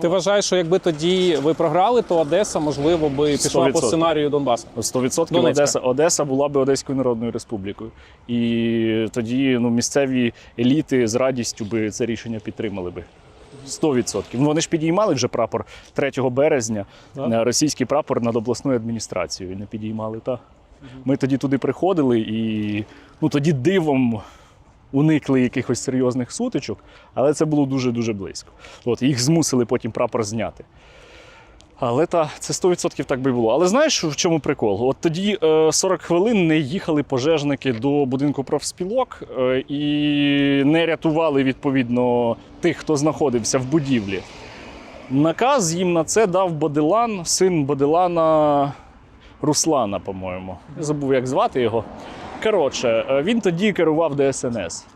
Ти вважаєш, що якби тоді ви програли, то Одеса, можливо, би пішла по 100%. сценарію Донбасу? 100% Донецька. Одеса, Одеса була би Одеською Народною Республікою. І тоді ну, місцеві еліти з радістю би це рішення підтримали би. 100%. Ну, вони ж підіймали вже прапор 3 березня, Так. е, російський прапор над обласною адміністрацією. Не підіймали. Та. Ми тоді туди приходили і ну, тоді дивом уникли якихось серйозних сутичок, але це було дуже-дуже близько. От, їх змусили потім прапор зняти. Але та це 100% так би було. Але знаєш, в чому прикол? От тоді е, 40 хвилин не їхали пожежники до будинку профспілок е, і не рятували відповідно тих, хто знаходився в будівлі. Наказ їм на це дав Бодилан, син Бодилана Руслана, по-моєму. Я забув, як звати його. Коротше, е, він тоді керував ДСНС.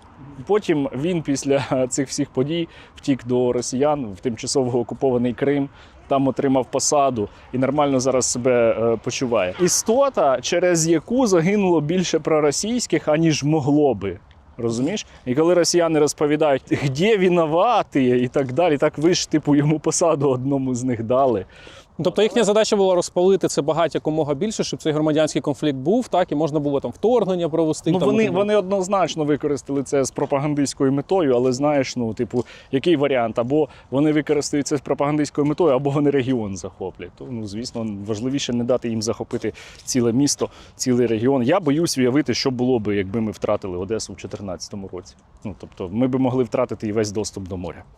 Потім він після цих всіх подій втік до росіян в тимчасово окупований Крим, там отримав посаду і нормально зараз себе е, почуває. Істота, через яку загинуло більше проросійських, аніж могло би. Розумієш? І коли росіяни розповідають, де винувати і так далі, так ви ж типу йому посаду одному з них дали. Тобто їхня задача була розпалити це багаття якомога більше, щоб цей громадянський конфлікт був, так і можна було там вторгнення провести. Ну там, вони, так вони однозначно використали це з пропагандистською метою, але знаєш, ну, типу, який варіант? Або вони використають це з пропагандистською метою, або вони регіон захоплять. То, ну, звісно, важливіше не дати їм захопити ціле місто, цілий регіон. Я боюсь уявити, що було би, якби ми втратили Одесу в 2014 році. Ну, тобто, ми би могли втратити і весь доступ до моря.